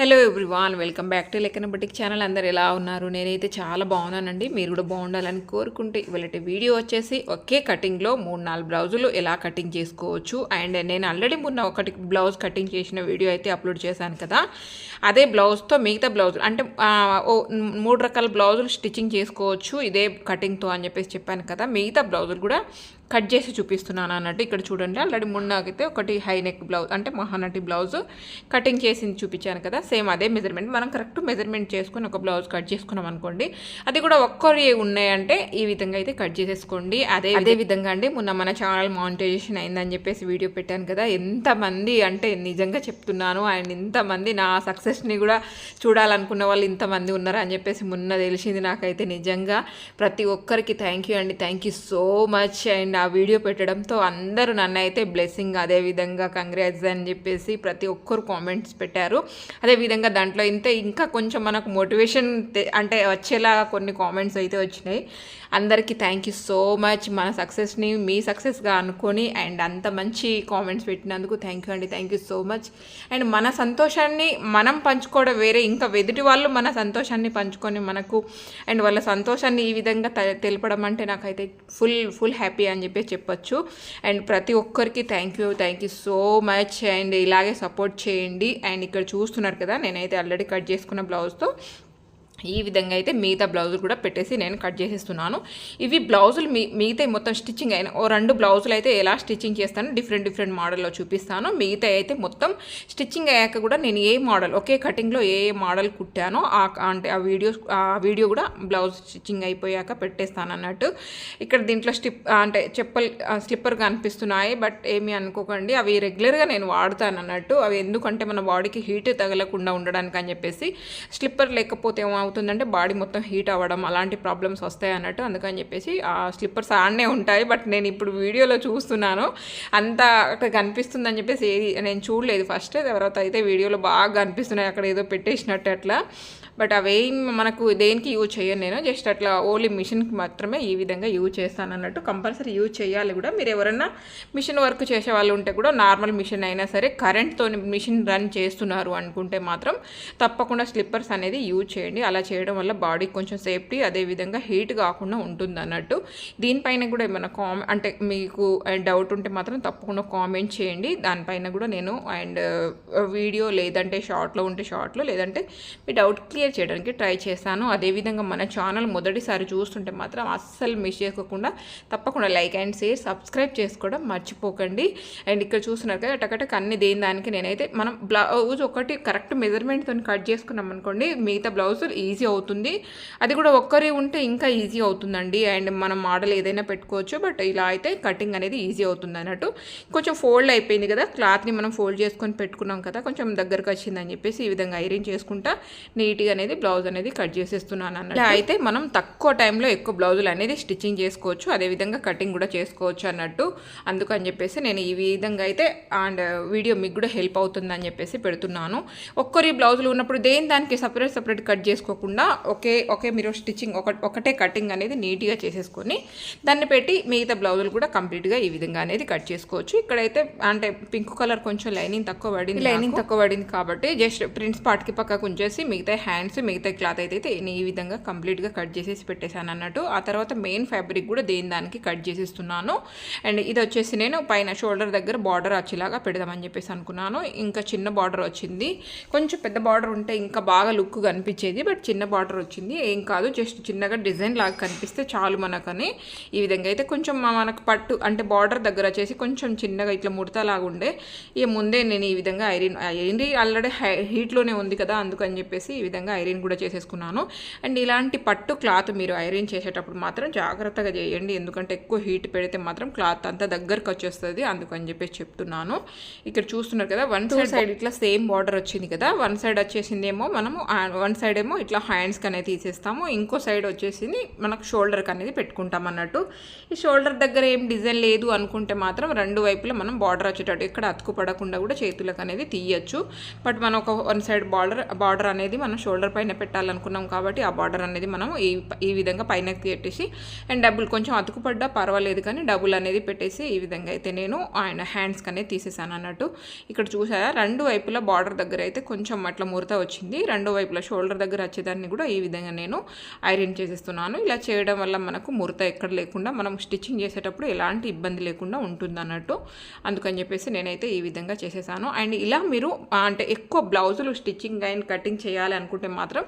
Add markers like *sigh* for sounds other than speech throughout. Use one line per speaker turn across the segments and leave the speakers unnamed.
Hello everyone welcome back to లెక్కన boutique channel అందరు ఎలా ఉన్నారు? నేనైతే చాలా బాగున్నానండి. మీరు కూడా బాగుండాలని కోరుకుంటే ఇవాళ వీడియో వచ్చేసి ఒకే కటింగ్లో మూడు నాలుగు బ్లౌజులు ఎలా కటింగ్ చేసుకోవచ్చు. అండ్ నేను ఆల్రెడీ మొన్న ఒకటి బ్లౌజ్ కటింగ్ చేసిన వీడియో అయితే అప్లోడ్ చేశాను కదా. అదే బ్లౌజ్తో మిగతా బ్లౌజులు అంటే ఓ మూడు రకాల బ్లౌజులు స్టిచ్చింగ్ చేసుకోవచ్చు. ఇదే కటింగ్తో అని చెప్పేసి చెప్పాను కదా. మిగతా బ్లౌజులు కూడా కట్ చేసి చూపిస్తున్నాను అన్నట్టు ఇక్కడ చూడండి. ఆల్రెడీ మున్నాకైతే ఒకటి హై నెక్ బ్లౌజ్ అంటే మహానటి బ్లౌజ్ కటింగ్ చేసి చూపించాను కదా. సేమ్ అదే మెజర్మెంట్ మనం కరెక్ట్ మెజర్మెంట్ చేసుకొని ఒక బ్లౌజ్ కట్ చేసుకున్నాం అనుకోండి అది కూడా ఒక్కరి ఉన్నాయంటే ఈ విధంగా అయితే కట్ చేసేసుకోండి. అదే అదే విధంగా అండి. మొన్న మన ఛానల్ మానిటైజేషన్ అయిందని చెప్పేసి వీడియో పెట్టాను కదా. ఎంతమంది అంటే నిజంగా చెప్తున్నాను అండ్ ఇంతమంది నా సక్సెస్ని కూడా చూడాలనుకున్న వాళ్ళు ఇంతమంది ఉన్నారు అని చెప్పేసి మొన్న తెలిసింది నాకైతే నిజంగా. ప్రతి ఒక్కరికి థ్యాంక్ యూ అండి. Thank you so much and ఆ వీడియో పెట్టడంతో అందరూ నన్ను అయితే బ్లెస్సింగ్ అదేవిధంగా కంగ్రాట్స్ అని చెప్పేసి ప్రతి ఒక్కరు కామెంట్స్ పెట్టారు. అదేవిధంగా దాంట్లో ఇంతే ఇంకా కొంచెం మనకు మోటివేషన్ అంటే వచ్చేలా కొన్ని కామెంట్స్ అయితే వచ్చినాయి. అందరికీ థ్యాంక్ యూ సో మచ్ మన సక్సెస్ని మీ సక్సెస్గా అనుకొని అండ్ అంత మంచి కామెంట్స్ పెట్టినందుకు థ్యాంక్ యూ అండి. Thank you so much and మన సంతోషాన్ని మనం పంచుకోవడం వేరే ఇంకా వెదుటి వాళ్ళు మన సంతోషాన్ని పంచుకొని మనకు అండ్ వాళ్ళ సంతోషాన్ని ఈ విధంగా తె- తెలపడం అంటే నాకైతే ఫుల్ ఫుల్ హ్యాపీ అని చెప్పి చెప్పచ్చు. అండ్ ప్రతి ఒక్కరికి thank you thank you so much and ఇలాగే సపోర్ట్ చేయండి. అండ్ ఇక్కడ చూస్తున్నారు కదా నేనైతే ఆల్రెడీ కట్ చేసుకున్న బ్లౌజ్తో ఈ విధంగా అయితే మిగతా బ్లౌజులు కూడా పెట్టేసి నేను కట్ చేసేస్తున్నాను. ఇవి బ్లౌజులు మీ మిగతా మొత్తం స్టిచ్చింగ్ అయిన ఓ రెండు బ్లౌజులు అయితే ఎలా స్టిచ్చింగ్ చేస్తాను డిఫరెంట్ డిఫరెంట్ మోడల్లో చూపిస్తాను. మిగతా అయితే మొత్తం స్టిచ్చింగ్ అయ్యాక కూడా నేను ఏ మోడల్ ఒకే కటింగ్లో ఏ ఏ మోడల్ కుట్టానో ఆ అంటే ఆ వీడియో ఆ వీడియో కూడా బ్లౌజ్ స్టిచ్చింగ్ అయిపోయాక పెట్టేస్తాను అన్నట్టు. ఇక్కడ దీంట్లో స్టిప్ అంటే చెప్పల్ స్లిప్పర్ కనిపిస్తున్నాయి బట్ ఏమీ అనుకోకండి. అవి రెగ్యులర్గా నేను వాడతాను అన్నట్టు అవి ఎందుకంటే మన బాడీకి హీట్ తగలకుండా ఉండడానికి అని చెప్పేసి స్లిప్పర్ లేకపోతే ఏమవుతుందంటే బాడీ మొత్తం హీట్ అవ్వడం అలాంటి ప్రాబ్లమ్స్ వస్తాయి అన్నట్టు అందుకని చెప్పేసి ఆ స్లిప్పర్స్ ఆడనే ఉంటాయి. బట్ నేను ఇప్పుడు వీడియోలో చూస్తున్నాను. అంత అక్కడ కనిపిస్తుందని చెప్పేసి ఏది నేను చూడలేదు ఫస్ట్. తర్వాత అయితే వీడియోలో బాగా కనిపిస్తున్నాయి. అక్కడ ఏదో పెట్టేసినట్టు అట్లా. బట్ అవేం మనకు దేనికి యూజ్ చేయను నేను జస్ట్ అట్లా ఓన్లీ మిషన్కి మాత్రమే ఈ విధంగా యూజ్ చేస్తాను అన్నట్టు కంపల్సరీ యూజ్ చేయాలి కూడా. మీరు ఎవరైనా మిషన్ వర్క్ చేసే వాళ్ళు ఉంటే కూడా నార్మల్ మిషన్ అయినా సరే కరెంట్తో మిషన్ రన్ చేస్తున్నారు అనుకుంటే మాత్రం తప్పకుండా స్లిప్పర్స్ అనేది యూజ్ చేయండి. అలా చేయడం వల్ల బాడీకి కొంచెం సేఫ్టీ అదేవిధంగా హీట్ కాకుండా ఉంటుంది అన్నట్టు. దీనిపైన కూడా ఏమైనా కామె అంటే మీకు డౌట్ ఉంటే మాత్రం తప్పకుండా కామెంట్ చేయండి. దానిపైన కూడా నేను అండ్ వీడియో లేదంటే షార్ట్లో ఉంటే షార్ట్లో లేదంటే మీ డౌట్ క్లియర్ చేయడానికి ట్రై చేస్తాను అదేవిధంగా మన ఛానల్ మొదటిసారి చూస్తుంటే మాత్రం అస్సలు మిస్ చేసుకోకుండా తప్పకుండా లైక్ అండ్ షేర్ సబ్స్క్రైబ్ చేసుకోవడం మర్చిపోకండి. అండ్ ఇక్కడ చూస్తున్నారు కదా టకటక్ అన్ని దేని దానికి నేనైతే మనం బ్లౌజ్ ఒకటి కరెక్ట్ మెజర్మెంట్తో కట్ చేసుకున్నాం అనుకోండి మిగతా బ్లౌజ్ ఈజీ అవుతుంది. అది కూడా ఒక్కరి ఉంటే ఇంకా ఈజీ అవుతుందండి. అండ్ మనం మోడల్ ఏదైనా పెట్టుకోవచ్చు బట్ ఇలా అయితే కటింగ్ అనేది ఈజీ అవుతుంది అన్నట్టు. కొంచెం ఫోల్డ్ అయిపోయింది కదా క్లాత్ని మనం ఫోల్డ్ చేసుకొని పెట్టుకున్నాం కదా కొంచెం దగ్గరకు వచ్చిందని చెప్పేసి ఈ విధంగా ఐరన్ చేసుకుంటా నీట్గా అనేది బ్లౌజ్ అనేది కట్ చేసేస్తున్నాను అన్నట్టు. అయితే మనం తక్కువ టైంలో ఎక్కువ బ్లౌజులు అనేది స్టిచ్చింగ్ చేసుకోవచ్చు అదేవిధంగా కటింగ్ కూడా చేసుకోవచ్చు అన్నట్టు. అందుకని చెప్పేసి నేను ఈ విధంగా అయితే అండ్ వీడియో మీకు కూడా హెల్ప్ అవుతుందని చెప్పేసి పెడుతున్నాను. ఒక్కరి బ్లౌజులు ఉన్నప్పుడు దేని దానికి సపరేట్ సపరేట్ కట్ చేసుకోకుండా ఒకే ఒకే మీరు స్టిచ్చింగ్ ఒక ఒకటే కటింగ్ అనేది నీట్గా చేసేసుకొని దాన్ని పెట్టి మిగతా బ్లౌజులు కూడా కంప్లీట్గా ఈ విధంగా అనేది కట్ చేసుకోవచ్చు. ఇక్కడైతే అంటే పింక్ కలర్ కొంచెం లైనింగ్ తక్కువ పడింది లైనింగ్ తక్కువ పడింది కాబట్టి జస్ట్ ప్రింట్స్ పార్ట్కి పక్కకు ఉంచేసి మిగతా హ్యాండ్స్ ఫ్రెండ్స్ మిగతా క్లాత్ అయితే నేను ఈ విధంగా కంప్లీట్గా కట్ చేసేసి పెట్టేశాను అన్నట్టు ఆ తర్వాత మెయిన్ ఫ్యాబ్రిక్ కూడా దేని దానికి కట్ చేసేస్తున్నాను. అండ్ ఇది వచ్చేసి నేను పైన షోల్డర్ దగ్గర బార్డర్ వచ్చేలాగా పెడదామని చెప్పేసి అనుకున్నాను. ఇంకా చిన్న బార్డర్ వచ్చింది. కొంచెం పెద్ద బార్డర్ ఉంటే ఇంకా బాగా లుక్ కనిపించేది బట్ చిన్న బార్డర్ వచ్చింది. ఏం కాదు జస్ట్ చిన్నగా డిజైన్ లాగా కనిపిస్తే చాలు మనకని. ఈ విధంగా అయితే కొంచెం మనకు పట్టు అంటే బార్డర్ దగ్గర వచ్చేసి కొంచెం చిన్నగా ఇట్లా ముడతలాగా ఉండే. ఇక ముందే నేను ఈ విధంగా ఐరన్ ఐరన్ ఆల్రెడీ హై హీట్లోనే ఉంది కదా అందుకని చెప్పేసి ఈ విధంగా ఐరన్ కూడా చేసేసుకున్నాను. అండ్ ఇలాంటి పట్టు క్లాత్ మీరు ఐరన్ చేసేటప్పుడు మాత్రం జాగ్రత్తగా చేయండి. ఎందుకంటే ఎక్కువ హీట్ పెడితే మాత్రం క్లాత్ అంతా దగ్గరకు వచ్చేస్తుంది. అందుకని చెప్పేసి చెప్తున్నాను. ఇక్కడ చూస్తున్నారు కదా వన్ సైడ్ సైడ్ ఇట్లా సేమ్ బార్డర్ వచ్చింది కదా వన్ సైడ్ వచ్చేసిందేమో మనము వన్ సైడ్ ఏమో ఇట్లా హ్యాండ్స్కి అనేది తీసేస్తాము. ఇంకో సైడ్ వచ్చేసింది మనకు షోల్డర్కి అనేది పెట్టుకుంటాం అన్నట్టు. ఈ షోల్డర్ దగ్గర ఏం డిజైన్ లేదు అనుకుంటే మాత్రం రెండు వైపులా మనం బార్డర్ వచ్చేటట్టు ఇక్కడ అతుకు పడకుండా కూడా చేతులకు అనేది తీయచ్చు. బట్ మనం ఒక వన్ సైడ్ బార్డర్ బార్డర్ అనేది మనం షోల్డర్ షోల్డర్ పైన పెట్టాలనుకున్నాం కాబట్టి ఆ బార్డర్ అనేది మనం ఈ ఈ విధంగా పైన పెట్టేసి అండ్ డబ్బులు కొంచెం అతుకుపడ్డా పర్వాలేదు కానీ డబ్బులు అనేది పెట్టేసి ఈ విధంగా అయితే నేను ఆయన హ్యాండ్స్కి అనేది తీసేసాను అన్నట్టు. ఇక్కడ చూసారా రెండు వైపులా బార్డర్ దగ్గర అయితే కొంచెం అట్లా మురత వచ్చింది. రెండు వైపులా షోల్డర్ దగ్గర వచ్చేదాన్ని కూడా ఈ విధంగా నేను ఐరన్ చేసేస్తున్నాను. ఇలా చేయడం వల్ల మనకు మురత ఎక్కడ లేకుండా మనం స్టిచ్చింగ్ చేసేటప్పుడు ఎలాంటి ఇబ్బంది లేకుండా ఉంటుంది అన్నట్టు. అందుకని చెప్పేసి నేనైతే ఈ విధంగా చేసేసాను. అండ్ ఇలా మీరు అంటే ఎక్కువ బ్లౌజులు స్టిచ్చింగ్ అండ్ కటింగ్ చేయాలి అనుకుంటే మాత్రం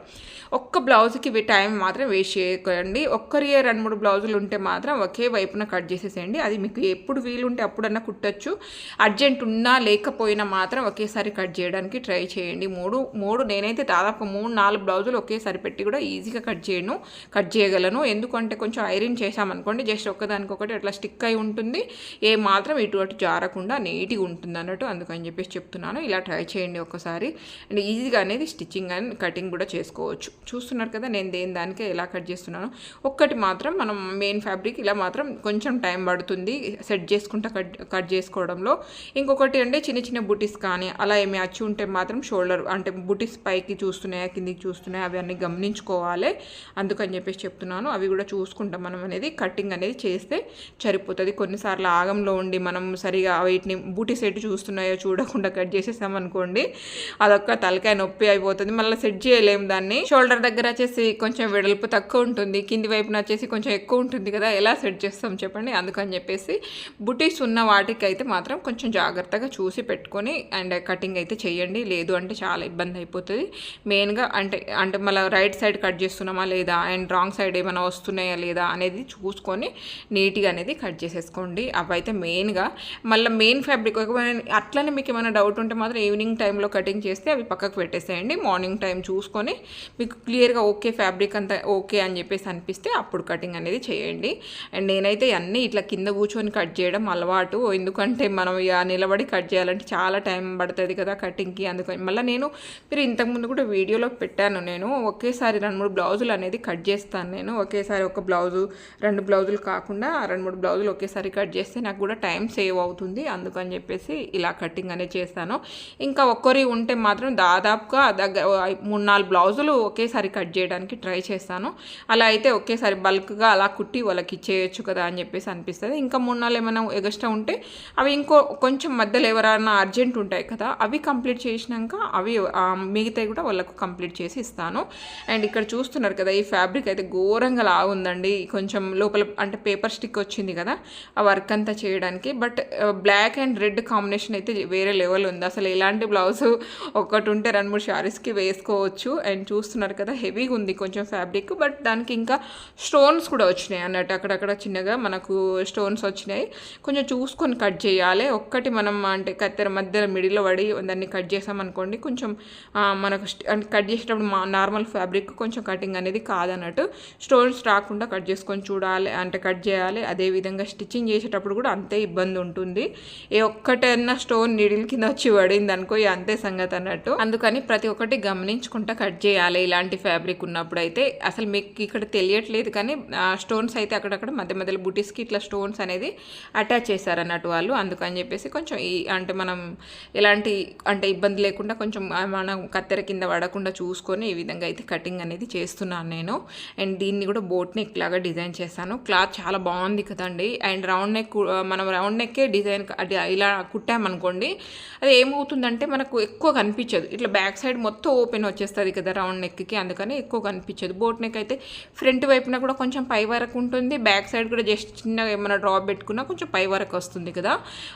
ఒక్క బ్లౌజ్కి టైం మాత్రం వేస్ట్ చేయకండి. ఒక్కరి రెండు మూడు బ్లౌజులు ఉంటే మాత్రం ఒకే వైపున కట్ చేసేసేయండి. అది మీకు ఎప్పుడు వీలుంటే అప్పుడన్నా కుట్టచ్చు. అర్జెంట్ ఉన్నా లేకపోయినా మాత్రం ఒకేసారి కట్ చేయడానికి ట్రై చేయండి. మూడు మూడు నేనైతే దాదాపు మూడు నాలుగు బ్లౌజులు ఒకేసారి పెట్టి కూడా ఈజీగా కట్ చేయను కట్ చేయగలను. ఎందుకంటే కొంచెం ఐరన్ చేసామనుకోండి జస్ట్ ఒక్కదానికొకటి అట్లా స్టిక్ అయి ఉంటుంది. ఏ మాత్రం ఇటు అటు జారకుండా నీట్గా ఉంటుంది అన్నట్టు అందుకని చెప్పేసి చెప్తున్నాను. ఇలా ట్రై చేయండి ఒకసారి అండ్ ఈజీగా అనేది స్టిచ్చింగ్ అండ్ కటింగ్ కూడా చేసుకోవచ్చు. చూస్తున్నారు కదా నేను దేని దానికే ఎలా కట్ చేస్తున్నాను. ఒక్కటి మాత్రం మనం మెయిన్ ఫ్యాబ్రిక్ ఇలా మాత్రం కొంచెం టైం పడుతుంది సెట్ చేసుకుంటా కట్ కట్ చేసుకోవడంలో. ఇంకొకటి అంటే చిన్న చిన్న బుటీస్ కానీ అలా ఏమి అచ్చి ఉంటే మాత్రం షోల్డర్ అంటే బుటీస్ పైకి చూస్తున్నాయా కిందికి చూస్తున్నాయా అవి అన్నీ గమనించుకోవాలి. అందుకని చెప్పేసి చెప్తున్నాను. అవి కూడా చూసుకుంటాం మనం అనేది. కటింగ్ అనేది చేస్తే సరిపోతుంది. కొన్నిసార్లు ఆగంలో ఉండి మనం సరిగా వీటిని బూటీ సెట్ చూస్తున్నాయో చూడకుండా కట్ చేసేసామనుకోండి అదొక్క తలకాయ నొప్పి అయిపోతుంది. మళ్ళీ సెట్ చేయలేము దాన్ని. షోల్డర్ దగ్గర వచ్చేసి కొంచెం వెడల్పు తక్కువ ఉంటుంది. కింది వైపున వచ్చేసి కొంచెం ఎక్కువ ఉంటుంది కదా ఎలా సెట్ చేస్తాం చెప్పండి? అందుకని చెప్పేసి బుటీస్ ఉన్న వాటికి అయితే మాత్రం కొంచెం జాగ్రత్తగా చూసి పెట్టుకొని అండ్ కటింగ్ అయితే చేయండి. లేదు అంటే చాలా ఇబ్బంది అయిపోతుంది. మెయిన్గా అంటే అంటే మళ్ళీ రైట్ సైడ్ కట్ చేస్తున్నామా లేదా? అండ్ రాంగ్ సైడ్ ఏమైనా వస్తున్నాయా లేదా? అనేది చూసుకొని నీట్గా అనేది కట్ చేసేసుకోండి. అవైతే మెయిన్గా మళ్ళీ మెయిన్ ఫ్యాబ్రిక్ అట్లనే మీకు ఏమైనా డౌట్ ఉంటే మాత్రం ఈవినింగ్ టైంలో కటింగ్ చేస్తే అవి పక్కకు పెట్టేసేయండి. మార్నింగ్ టైం చూసుకొని మీకు క్లియర్గా ఓకే ఫ్యాబ్రిక్ అంతా ఓకే అని చెప్పేసి అనిపిస్తే అప్పుడు కటింగ్ అనేది చేయండి. అండ్ నేనైతే అన్నీ ఇట్లా కింద కూర్చొని కట్ చేయడం అలవాటు. ఎందుకంటే మనం ఇక నిలబడి కట్ చేయాలంటే చాలా టైం పడుతుంది కదా కటింగ్కి. అందుకని మళ్ళీ నేను మీరు ఇంతకుముందు కూడా వీడియోలో పెట్టాను నేను. ఒకేసారి రెండు మూడు బ్లౌజులు అనేది కట్ చేస్తాను నేను. ఒకేసారి ఒక బ్లౌజు రెండు బ్లౌజులు కాకుండా రెండు మూడు బ్లౌజులు ఒకేసారి కట్ చేస్తే నాకు కూడా టైం సేవ్ అవుతుంది. అందుకని చెప్పేసి ఇలా కటింగ్ అనేది చేస్తాను. ఇంకా ఒక్కరి ఉంటే మాత్రం దాదాపుగా దగ్గర మూడు నాలుగు బ్లౌజులు ఒకేసారి కట్ చేయడానికి ట్రై చేస్తాను. అలా అయితే ఒకేసారి బల్క్గా అలా కుట్టి వాళ్ళకి ఇచ్చేయచ్చు కదా అని చెప్పేసి అనిపిస్తుంది. ఇంకా మూడు నాలుగు ఏమైనా ఎగస్ట్రా ఉంటే అవి ఇంకో కొంచెం మధ్యలో ఎవరైనా అర్జెంట్ ఉంటాయి కదా అవి కంప్లీట్ చేసినాక అవి మిగతాయి కూడా వాళ్ళకు కంప్లీట్ చేసి ఇస్తాను. అండ్ ఇక్కడ చూస్తున్నారు కదా ఈ ఫ్యాబ్రిక్ అయితే ఘోరంగా లాగుందండి కొంచెం లోపల అంటే పేపర్ స్టిక్ వచ్చింది కదా ఆ వర్క్ అంతా చేయడానికి. But black and red combination అయితే వేరే లెవెల్ ఉంది. అసలు ఇలాంటి బ్లౌజ్ *laughs* ఒకటి ఉంటే రెండు మూడు శారీస్కి వేసుకోవచ్చు. అండ్ చూస్తున్నారు కదా హెవీగా ఉంది కొంచెం ఫ్యాబ్రిక్. బట్ దానికి ఇంకా స్టోన్స్ కూడా వచ్చినాయి అన్నట్టు. అక్కడక్కడ చిన్నగా మనకు స్టోన్స్ వచ్చినాయి. కొంచెం చూసుకొని కట్ చేయాలి. ఒక్కటి మనం అంటే కత్తెర మధ్యలో మిడిలో పడి దాన్ని కట్ చేసామనుకోండి కొంచెం మనకు అంటే కట్ చేసేటప్పుడు మా నార్మల్ ఫ్యాబ్రిక్ కొంచెం కటింగ్ అనేది కాదన్నట్టు. స్టోన్స్ రాకుండా కట్ చేసుకొని చూడాలి. అంటే కట్ చేయాలి. అదేవిధంగా స్టిచ్చింగ్ చేసేటప్పుడు కూడా అంతే ఇబ్బంది ఉంటుంది. ఏ ఒక్కటైనా స్టోన్ నీడిల్ కింద వచ్చి పడింది అనుకో అంతే సంగతి అన్నట్టు. అందుకని ప్రతి ఒక్కటి గమనించుకుంటా కట్ చేయాలి. ఇలాంటి ఫ్యాబ్రిక్ ఉన్నప్పుడు అయితే అసలు మీకు ఇక్కడ తెలియట్లేదు కానీ స్టోన్స్ అయితే అక్కడక్కడ మధ్య మధ్యలో బుటీస్కి ఇట్లా స్టోన్స్ అనేది అటాచ్ చేశారు అన్నట్టు వాళ్ళు. అందుకని చెప్పేసి కొంచెం ఈ అంటే మనం ఎలాంటి అంటే ఇబ్బంది లేకుండా కొంచెం మనం కత్తెర కింద పడకుండా చూసుకొని ఈ విధంగా అయితే కటింగ్ అనేది చేస్తున్నాను నేను. అండ్ దీన్ని కూడా బోట్ నెక్ లాగా డిజైన్ చేశాను. క్లాత్ చాలా బాగుంది కదండి. అండ్ రౌండ్ నెక్ మనం రౌండ్ నెక్కే డిజైన్ ఇలా కుట్టామనుకోండి అది ఏమవుతుందంటే మనకు ఎక్కువ కనిపించదు. ఇట్లా బ్యాక్ సైడ్ మొత్తం ఓపెన్ వచ్చేస్తుంది. వస్తుంది కదా రౌండ్ నెక్కి అందుకని ఎక్కువ కనిపించదు. బోట్ నెక్ అయితే ఫ్రంట్ వైపున కూడా కొంచెం పై వరకు ఉంటుంది. బ్యాక్ సైడ్ కూడా జస్ట్ చిన్నగా ఏమైనా డ్రాప్ పెట్టుకున్నా కొంచెం పై వరకు వస్తుంది కదా.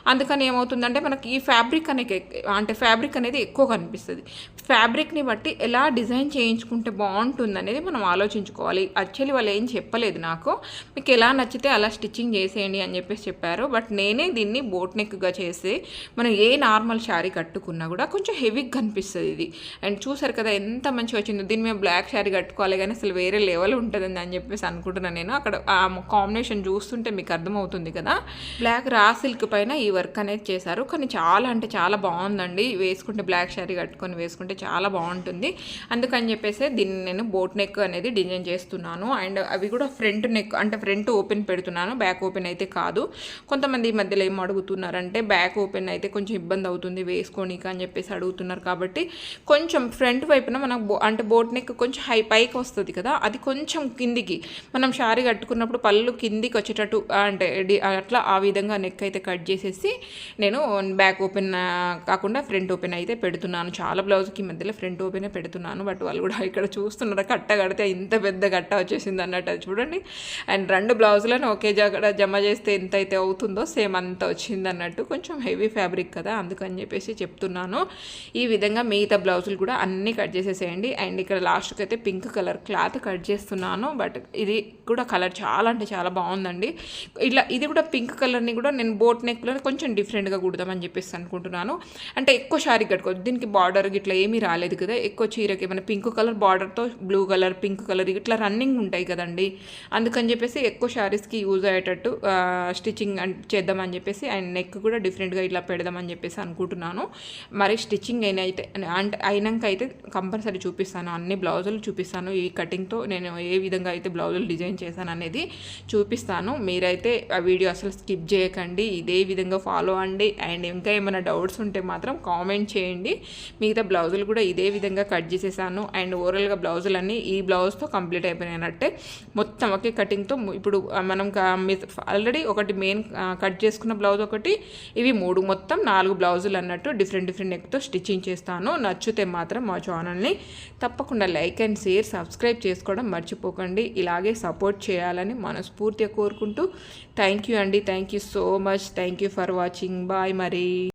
అందుకని ఏమవుతుందంటే మనకి ఈ ఫ్యాబ్రిక్ అనేది అంటే ఫ్యాబ్రిక్ అనేది ఎక్కువ కనిపిస్తుంది. ఫ్యాబ్రిక్ని బట్టి ఎలా డిజైన్ చేయించుకుంటే బాగుంటుంది అనేది మనం ఆలోచించుకోవాలి. యాక్చువల్లీ వాళ్ళు ఏం చెప్పలేదు నాకు. మీకు ఎలా నచ్చితే అలా స్టిచ్చింగ్ చేసేయండి అని చెప్పేసి చెప్పారు. బట్ నేనే దీన్ని బోట్ నెక్గా చేసి మనం ఏ నార్మల్ శారీ కట్టుకున్నా కూడా కొంచెం హెవీగా కనిపిస్తుంది ఇది. అండ్ చూసారు కదా ఎంత ఎంత మంచిగా వచ్చిందో. దీన్ని మేము బ్లాక్ శారీ కట్టుకోవాలి కానీ అసలు వేరే లెవెల్ ఉంటుందని అని చెప్పేసి అనుకుంటున్నాను నేను. అక్కడ ఆ కాంబినేషన్ చూస్తుంటే మీకు అర్థమవుతుంది కదా. బ్లాక్ రా సిల్క్ పైన ఈ వర్క్ అనేది చేశారు. కానీ చాలా అంటే చాలా బాగుందండి. వేసుకుంటే బ్లాక్ శారీ కట్టుకొని వేసుకుంటే చాలా బాగుంటుంది. అందుకని చెప్పేసి దీన్ని నేను బోట్ నెక్ అనేది డిజైన్ చేస్తున్నాను. అండ్ అవి కూడా ఫ్రంట్ నెక్ అంటే ఫ్రంట్ ఓపెన్ పెడుతున్నాను. బ్యాక్ ఓపెన్ అయితే కాదు. కొంతమంది ఈ మధ్యలో ఏం అడుగుతున్నారంటే బ్యాక్ ఓపెన్ అయితే కొంచెం ఇబ్బంది అవుతుంది వేసుకోనీకి అని చెప్పేసి అడుగుతున్నారు కాబట్టి కొంచెం ఫ్రంట్ వైపున మనకు బో అంటే బోట్ నెక్ కొంచెం హై పైకి వస్తుంది కదా అది కొంచెం కిందికి. మనం శారీ కట్టుకున్నప్పుడు పళ్ళు కిందికి వచ్చేటట్టు అంటే అట్లా ఆ విధంగా నెక్ అయితే కట్ చేసేసి నేను బ్యాక్ ఓపెన్ కాకుండా ఫ్రంట్ ఓపెన్ అయితే పెడుతున్నాను. చాలా బ్లౌజ్కి మధ్యలో ఫ్రంట్ ఓపెనే పెడుతున్నాను బట్ వాళ్ళు కూడా *laughs* ఇక్కడ చూస్తున్నారు కట్ట కడితే ఇంత పెద్ద కట్ట వచ్చేసింది అన్నట్టు అది చూడండి. అండ్ రెండు బ్లౌజులను ఒకే జాగ్రత్త జమ చేస్తే ఎంత అయితే అవుతుందో సేమ్ అంత వచ్చింది అన్నట్టు కొంచెం హెవీ ఫ్యాబ్రిక్ కదా అందుకని చెప్పేసి చెప్తున్నాను. ఈ విధంగా మిగతా బ్లౌజులు కూడా అన్నీ కట్ చేసేసేయండి అండ్ ఇక్కడ లాస్ట్కి అయితే పింక్ కలర్ క్లాత్ కట్ చేస్తున్నాను. బట్ ఇది కూడా కలర్ చాలా అంటే చాలా బాగుందండి. ఇట్లా ఇది కూడా పింక్ కలర్ని కూడా నేను బోట్ నెక్లో కొంచెం డిఫరెంట్గా కుడదామని చెప్పేసి అనుకుంటున్నాను. అంటే ఎక్కువ శారీ కట్టుకోవచ్చు దీనికి బార్డర్ ఇట్లా ఏమీ రాలేదు కదా. ఎక్కువ చీరకి ఏమైనా పింక్ కలర్ బార్డర్తో బ్లూ కలర్ పింక్ కలర్ ఇట్లా రన్నింగ్ ఉంటాయి కదండి. అందుకని చెప్పేసి ఎక్కువ శారీస్కి యూజ్ అయ్యేటట్టు స్టిచ్చింగ్ చేద్దామని చెప్పేసి అండ్ నెక్ కూడా డిఫరెంట్గా ఇట్లా పెడదామని చెప్పేసి అనుకుంటున్నాను. మరి స్టిచ్చింగ్ అయినైతే అంటే అయినాక అయితే కంపల్సరీ చూపిస్తాను అన్ని బ్లౌజులు చూపిస్తాను. ఈ కటింగ్తో నేను ఏ విధంగా అయితే బ్లౌజులు డిజైన్ చేశాను అనేది చూపిస్తాను. మీరైతే ఆ వీడియో అసలు స్కిప్ చేయకండి. ఇదే విధంగా ఫాలో అండి అండ్ ఇంకా ఏమైనా డౌట్స్ ఉంటే మాత్రం కామెంట్ చేయండి. మిగతా బ్లౌజులు కూడా ఇదే విధంగా కట్ చేసేసాను. అండ్ ఓవరాల్గా బ్లౌజులన్నీ ఈ బ్లౌజ్తో కంప్లీట్ అయిపోయినట్టే. మొత్తం ఒకే కటింగ్తో ఇప్పుడు మనం ఆల్రెడీ ఒకటి మెయిన్ కట్ చేసుకున్న బ్లౌజ్ ఒకటి ఇవి మూడు మొత్తం నాలుగు బ్లౌజులు అన్నట్టు డిఫరెంట్ డిఫరెంట్ నెక్తో స్టిచ్చింగ్ చేస్తాను. నచ్చితే మాత్రం మా ఛానల్ని తప్పకుండా లైక్ అండ్ షేర్ సబ్స్క్రైబ్ చేసుకోవడం మర్చిపోకండి. ఇలాగే సపోర్ట్ చేయాలని మనస్ఫూర్తిగా కోరుకుంటూ థ్యాంక్ యూ అండి. Thank you so much. Thank you for watching. Bye మరి.